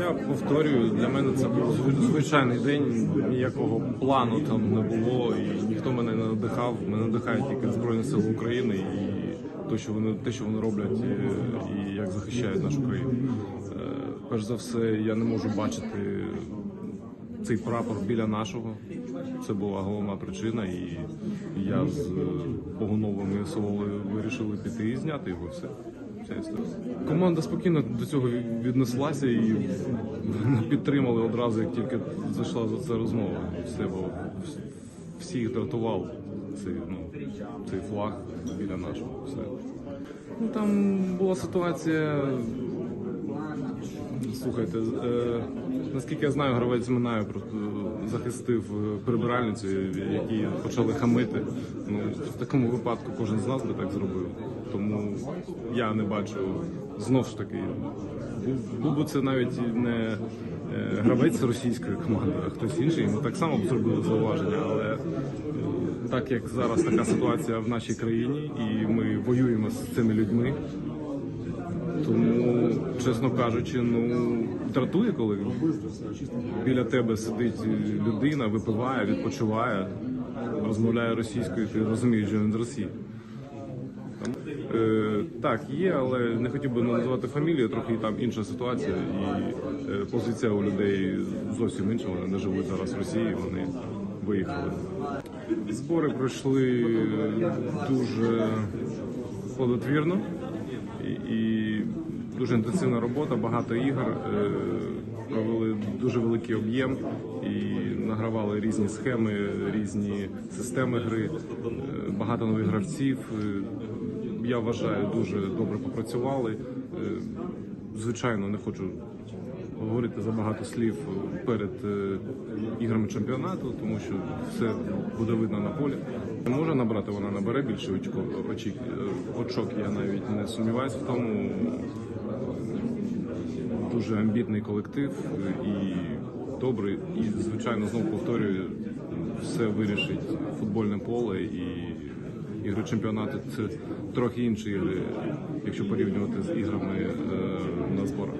Я повторюю, для мене це був звичайний день. Ніякого плану там не було, і ніхто мене не надихав. Мене надихає тільки Збройні Сили України і те, що вони те, що вони роблять, і, і як захищають нашу країну. Е, Перш за все, я не можу бачити цей прапор біля нашого. Це була головна причина, і я з е, Богуновим і Соловою вирішили піти і зняти його все. Команда спокійно до цього віднеслася і підтримали одразу, як тільки зайшла за це розмова. Все, бо всіх дратував цей, ну, цей флаг біля нашого. Все. Ну, там була ситуація Слухайте, е, наскільки я знаю, гравець Минаю просто захистив е, прибиральницю, які почали хамити. Ну, в такому випадку кожен з нас би так зробив. Тому я не бачу знов ж таки. Був, би це навіть не е, гравець російської команди, а хтось інший. Ми так само б зробили зауваження, але е, так як зараз така ситуація в нашій країні, і ми воюємо з цими людьми. Тому, чесно кажучи, ну дратує, коли біля тебе сидить людина, випиває, відпочиває, розмовляє російською, ти розумієш, що він з Росії. Там, е, так, є, але не хотів би називати фамілію, трохи там інша ситуація, і е, позиція у людей зовсім інша. Вони не живуть зараз в Росії, вони виїхали. Збори пройшли дуже плодотвірно і, дуже інтенсивна робота, багато ігор. е, Провели дуже великий об'єм і награвали різні схеми, різні системи гри, е, багато нових гравців. Е, Я вважаю, дуже добре попрацювали. Звичайно, не хочу говорити забагато слів перед е, іграми чемпіонату, тому що все буде видно на полі. Може набрати, вона набере більше очко, очік, е, очок. Я навіть не сумніваюся в тому. Дуже амбітний колектив е, і добрий. І звичайно, знову повторюю, все вирішить футбольне поле і ігри чемпіонату це трохи інші ігри, якщо порівнювати з іграми е, на зборах.